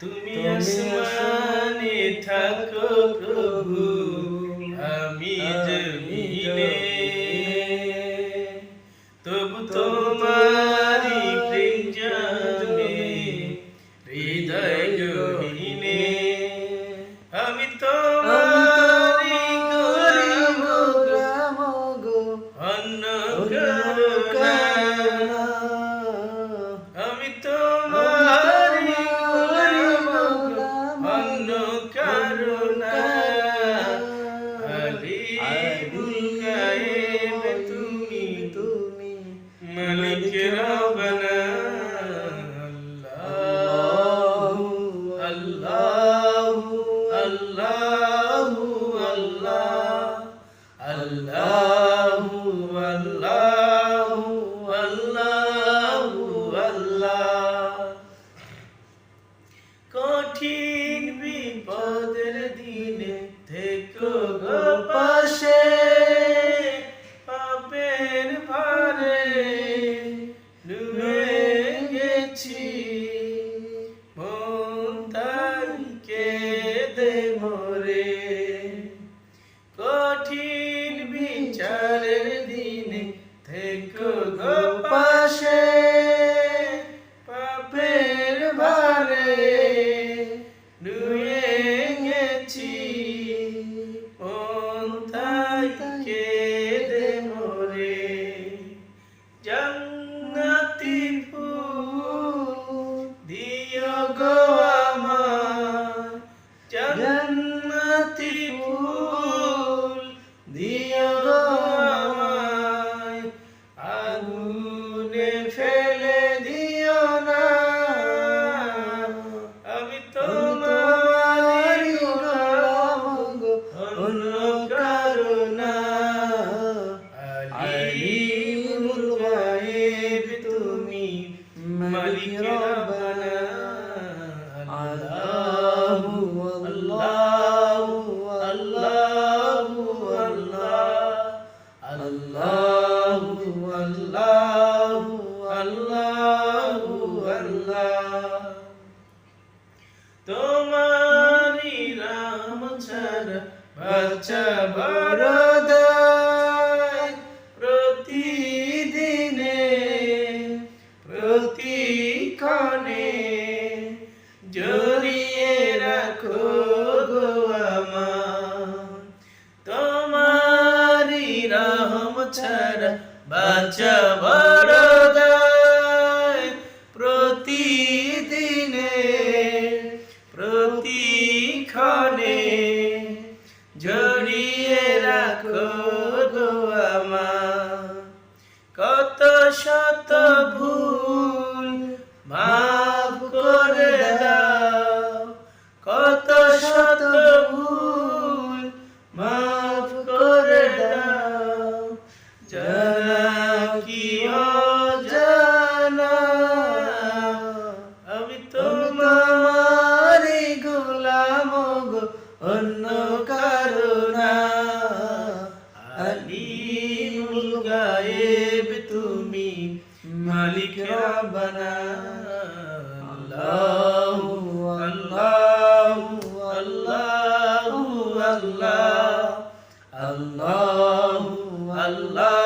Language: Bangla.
তুমি আসমানে থাকো প্রভু কঠিন বিপদের দিনে থেকো গোপা কেঁদে মরে জন্নতি ফুল দিয় গো তোমারি রাম ছাড়া বাচ্চা প্রতি প্রতিদিনে, প্রতিক্ষণে জড়িয়ে রাখো গো আমার। তোমারি রাম ছাড়া বাচ্চা বড় مالك ربنا الله الله الله الله الله الله